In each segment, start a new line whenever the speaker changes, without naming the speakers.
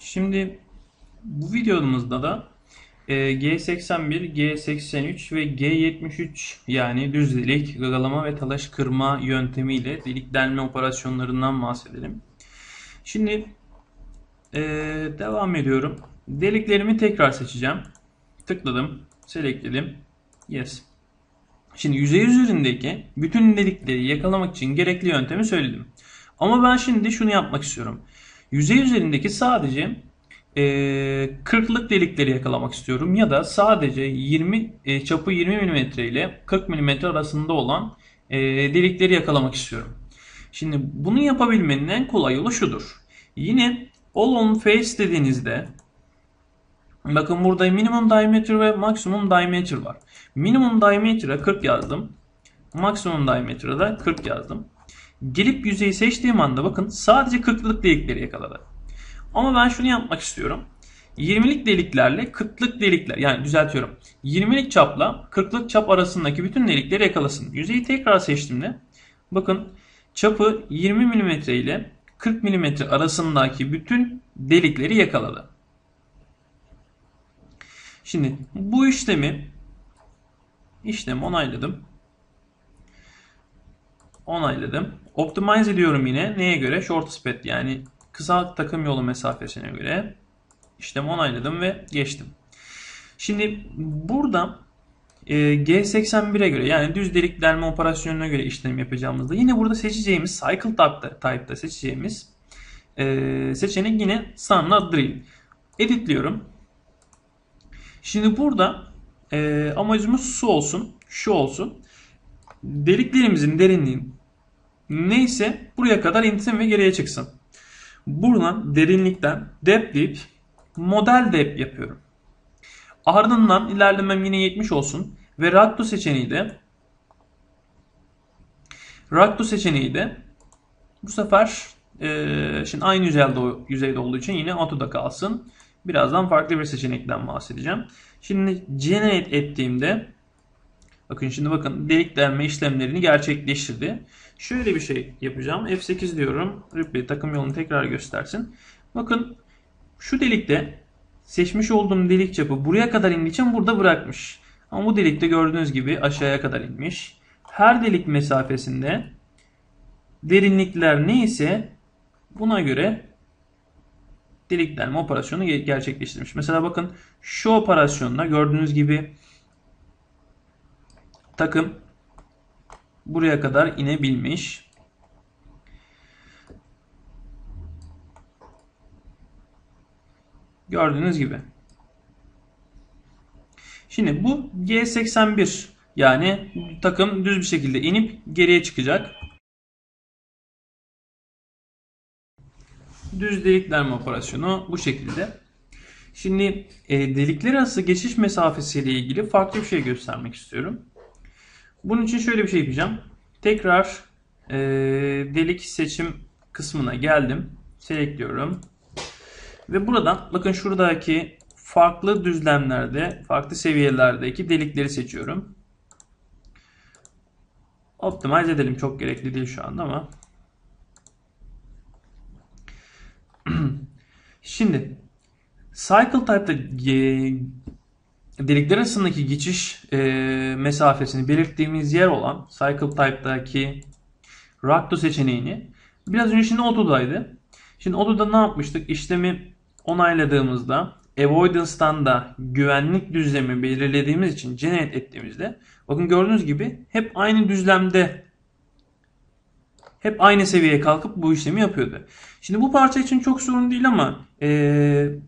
Şimdi bu videomuzda da e, G81, G83 ve G73 yani düz delik, gagalama ve talaş kırma yöntemiyle delik delme operasyonlarından bahsedelim. Şimdi e, devam ediyorum. Deliklerimi tekrar seçeceğim. Tıkladım, selectledim. Yes. Şimdi yüzey üzerindeki bütün delikleri yakalamak için gerekli yöntemi söyledim. Ama ben şimdi şunu yapmak istiyorum. Yüzey üzerindeki sadece e, 40'lık delikleri yakalamak istiyorum ya da sadece 20 e, çapı 20 mm ile 40 mm arasında olan e, delikleri yakalamak istiyorum. Şimdi bunu yapabilmenin en kolay yolu şudur. Yine all on face dediğinizde bakın burada minimum diameter ve maximum diameter var. Minimum diameter'a 40 yazdım. Maksimum diameter'a da 40 yazdım. Gelip yüzeyi seçtiğim anda bakın sadece 40'lık delikleri yakaladı. Ama ben şunu yapmak istiyorum. 20'lik deliklerle 40'lık delikler yani düzeltiyorum. 20'lik çapla 40'lık çap arasındaki bütün delikleri yakalasın. Yüzeyi tekrar seçtiğimde bakın çapı 20 mm ile 40 mm arasındaki bütün delikleri yakaladı. Şimdi bu işlemi işlemi onayladım. Onayladım. Optimize ediyorum yine. Neye göre? Short path yani kısa takım yolu mesafesine göre işlemi onayladım ve geçtim. Şimdi burada e, G81'e göre yani düz delik delme operasyonuna göre işlem yapacağımızda yine burada seçeceğimiz cycle type'da seçeceğimiz e, seçenek yine standard drill. Editliyorum. Şimdi burada e, amacımız su olsun, şu olsun. Deliklerimizin derinliği neyse buraya kadar insin ve geriye çıksın. Buradan derinlikten dep deyip model dep yapıyorum. Ardından ilerlemem yine 70 olsun ve Raktu seçeneği de Raktu seçeneği de bu sefer e, şimdi aynı yüzeyde, yüzeyde olduğu için yine Auto'da kalsın. Birazdan farklı bir seçenekten bahsedeceğim. Şimdi generate ettiğimde bakın şimdi bakın delik delme işlemlerini gerçekleştirdi. Şöyle bir şey yapacağım. F8 diyorum. Ripley takım yolunu tekrar göstersin. Bakın şu delikte seçmiş olduğum delik çapı buraya kadar indiği için burada bırakmış. Ama bu delikte gördüğünüz gibi aşağıya kadar inmiş. Her delik mesafesinde derinlikler neyse buna göre delik delme operasyonu gerçekleştirmiş. Mesela bakın şu operasyonda gördüğünüz gibi takım buraya kadar inebilmiş. Gördüğünüz gibi. Şimdi bu G81 yani takım düz bir şekilde inip geriye çıkacak. Düz deliklenme operasyonu bu şekilde. Şimdi e, delikler arası geçiş mesafesiyle ilgili farklı bir şey göstermek istiyorum. Bunun için şöyle bir şey yapacağım. Tekrar e, delik seçim kısmına geldim. Selectliyorum. Ve buradan bakın şuradaki farklı düzlemlerde, farklı seviyelerdeki delikleri seçiyorum. Optimize edelim. Çok gerekli değil şu anda ama. Şimdi Cycle Type'da delikler arasındaki geçiş e, mesafesini belirttiğimiz yer olan Cycle Type'daki Rakto seçeneğini biraz önce şimdi Auto'daydı. Şimdi Auto'da ne yapmıştık? İşlemi onayladığımızda Avoidance'dan da güvenlik düzlemi belirlediğimiz için generate ettiğimizde bakın gördüğünüz gibi hep aynı düzlemde hep aynı seviyeye kalkıp bu işlemi yapıyordu. Şimdi bu parça için çok sorun değil ama e,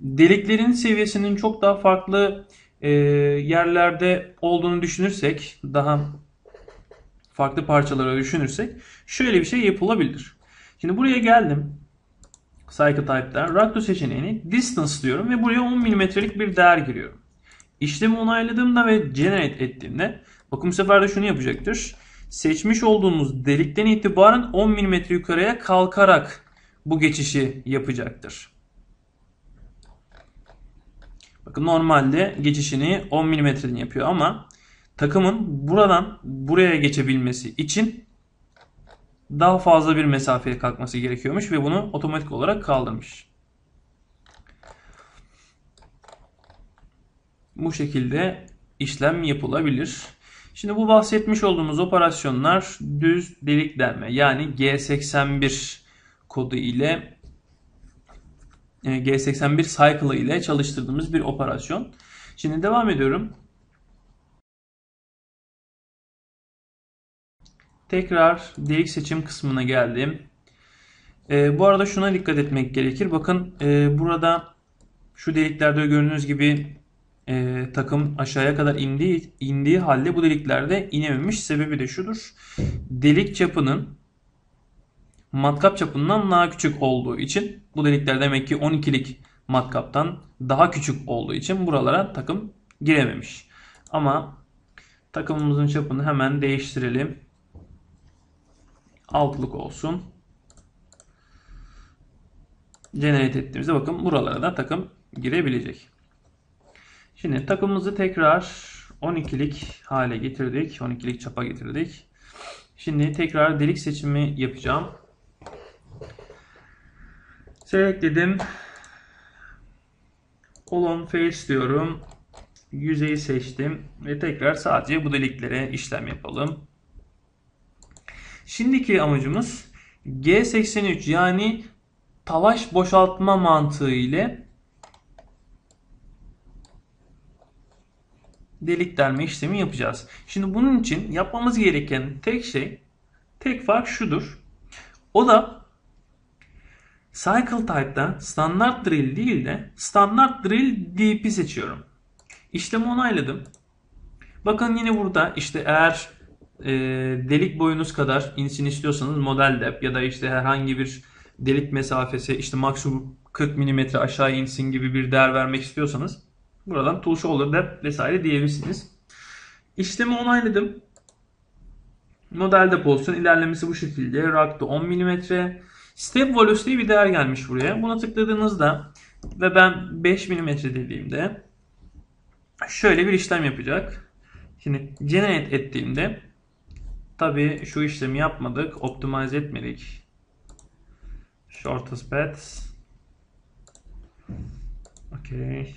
deliklerin seviyesinin çok daha farklı e, yerlerde olduğunu düşünürsek, daha farklı parçalara düşünürsek şöyle bir şey yapılabilir. Şimdi buraya geldim. Cycle Type'da Rakto seçeneğini Distance diyorum ve buraya 10 mm'lik bir değer giriyorum. İşlemi onayladığımda ve Generate ettiğimde bakın bu sefer de şunu yapacaktır. Seçmiş olduğumuz delikten itibaren 10 mm yukarıya kalkarak bu geçişi yapacaktır. Bakın normalde geçişini 10 milimetreden yapıyor ama takımın buradan buraya geçebilmesi için daha fazla bir mesafeye kalkması gerekiyormuş ve bunu otomatik olarak kaldırmış. Bu şekilde işlem yapılabilir. Şimdi bu bahsetmiş olduğumuz operasyonlar düz delik delme yani G81 kodu ile G81 cycle ile çalıştırdığımız bir operasyon. Şimdi devam ediyorum. Tekrar delik seçim kısmına geldim. E, bu arada şuna dikkat etmek gerekir. Bakın e, burada şu deliklerde gördüğünüz gibi e, takım aşağıya kadar indiği, indiği halde bu deliklerde inememiş. Sebebi de şudur. Delik çapının matkap çapından daha küçük olduğu için bu delikler demek ki 12'lik matkaptan daha küçük olduğu için buralara takım girememiş. Ama takımımızın çapını hemen değiştirelim. Altlık olsun. Generate ettiğimizde bakın buralara da takım girebilecek. Şimdi takımımızı tekrar 12'lik hale getirdik. 12'lik çapa getirdik. Şimdi tekrar delik seçimi yapacağım. Select dedim. All face diyorum. Yüzeyi seçtim ve tekrar sadece bu deliklere işlem yapalım. Şimdiki amacımız G83 yani talaş boşaltma mantığı ile delik delme işlemi yapacağız. Şimdi bunun için yapmamız gereken tek şey, tek fark şudur. O da Cycle Type'da standart drill değil de standart drill DP seçiyorum. İşlemi onayladım. Bakın yine burada işte eğer e, delik boyunuz kadar insin istiyorsanız model dep ya da işte herhangi bir delik mesafesi işte maksimum 40 mm aşağı insin gibi bir değer vermek istiyorsanız buradan tool shoulder dep vesaire diyebilirsiniz. İşlemi onayladım. Model dep olsun. ilerlemesi bu şekilde. Rack'ta 10 mm. Step Values diye bir değer gelmiş buraya. Buna tıkladığınızda ve ben 5 mm dediğimde şöyle bir işlem yapacak. Şimdi generate ettiğimde tabi şu işlemi yapmadık. Optimize etmedik. Shortest paths. Okay.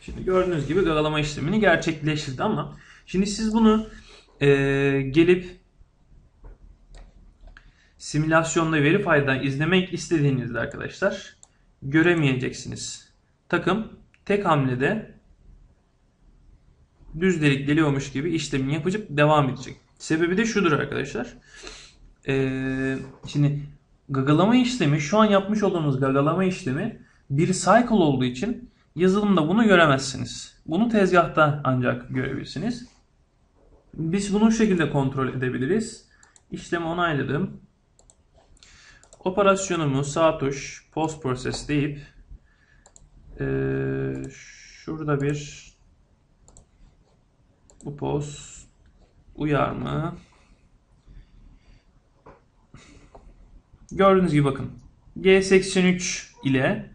Şimdi gördüğünüz gibi gagalama işlemini gerçekleştirdi ama şimdi siz bunu e, gelip simülasyonda veri faydan izlemek istediğinizde arkadaşlar göremeyeceksiniz. Takım tek hamlede düz delik deliyormuş gibi işlemini yapıp devam edecek. Sebebi de şudur arkadaşlar. Ee, şimdi gagalama işlemi şu an yapmış olduğumuz gagalama işlemi bir cycle olduğu için yazılımda bunu göremezsiniz. Bunu tezgahta ancak görebilirsiniz. Biz bunu şekilde kontrol edebiliriz. İşlemi onayladım. Operasyonumu sağ tuş post process deyip e, şurada bir bu post uyar mı? Gördüğünüz gibi bakın. G83 ile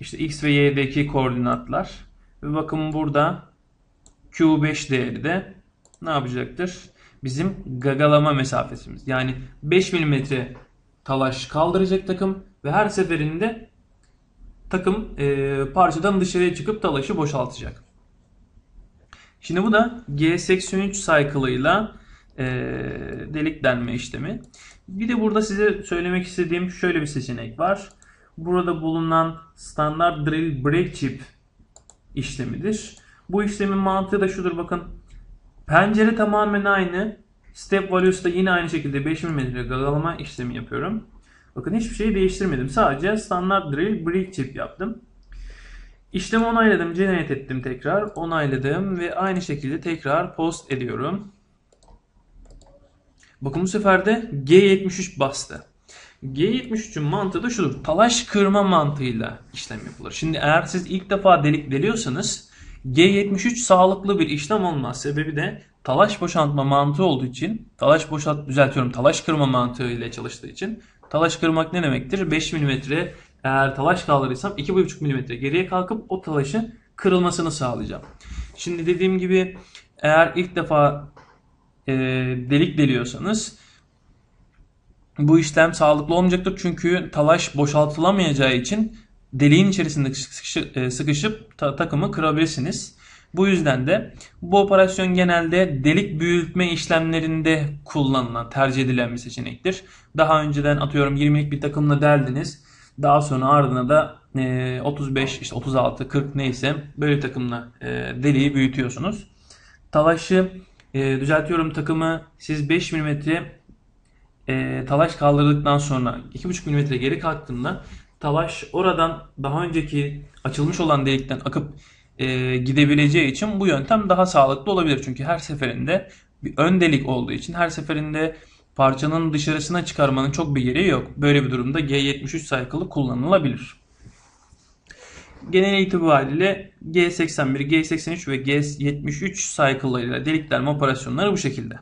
işte X ve Y'deki koordinatlar ve bakın burada Q5 değeri de ne yapacaktır? Bizim gagalama mesafesimiz. Yani 5 mm talaş kaldıracak takım ve her seferinde takım e, parçadan dışarıya çıkıp talaşı boşaltacak. Şimdi bu da G83 cycle'ıyla e, delik delme işlemi. Bir de burada size söylemek istediğim şöyle bir seçenek var. Burada bulunan standart drill break chip işlemidir. Bu işlemin mantığı da şudur bakın. Pencere tamamen aynı Step values da yine aynı şekilde 5 mm gagalama işlemi yapıyorum. Bakın hiçbir şey değiştirmedim. Sadece standart drill brick chip yaptım. İşlemi onayladım. Generate ettim tekrar. Onayladım ve aynı şekilde tekrar post ediyorum. Bakın bu sefer de G73 bastı. G73'ün mantığı da şudur. Talaş kırma mantığıyla işlem yapılır. Şimdi eğer siz ilk defa delik deliyorsanız G73 sağlıklı bir işlem olmaz. Sebebi de talaş boşaltma mantığı olduğu için, talaş boşalt düzeltiyorum, talaş kırma mantığı ile çalıştığı için talaş kırmak ne demektir? 5 mm eğer talaş kaldırırsam 2,5 mm geriye kalkıp o talaşın kırılmasını sağlayacağım. Şimdi dediğim gibi eğer ilk defa e, delik deliyorsanız bu işlem sağlıklı olmayacaktır. Çünkü talaş boşaltılamayacağı için deliğin içerisinde sıkışı- e, sıkışıp ta- takımı kırabilirsiniz. Bu yüzden de bu operasyon genelde delik büyütme işlemlerinde kullanılan, tercih edilen bir seçenektir. Daha önceden atıyorum 20'lik bir takımla deldiniz. Daha sonra ardına da e, 35, işte 36, 40 neyse böyle takımla e, deliği büyütüyorsunuz. Talaşı e, düzeltiyorum takımı siz 5 mm e, talaş kaldırdıktan sonra 2,5 mm geri kalktığında talaş oradan daha önceki açılmış olan delikten akıp e, gidebileceği için bu yöntem daha sağlıklı olabilir. Çünkü her seferinde bir ön delik olduğu için her seferinde parçanın dışarısına çıkarmanın çok bir gereği yok. Böyle bir durumda G73 cycle'ı kullanılabilir. Genel itibariyle G81, G83 ve G73 cycle'larıyla delik delme operasyonları bu şekilde.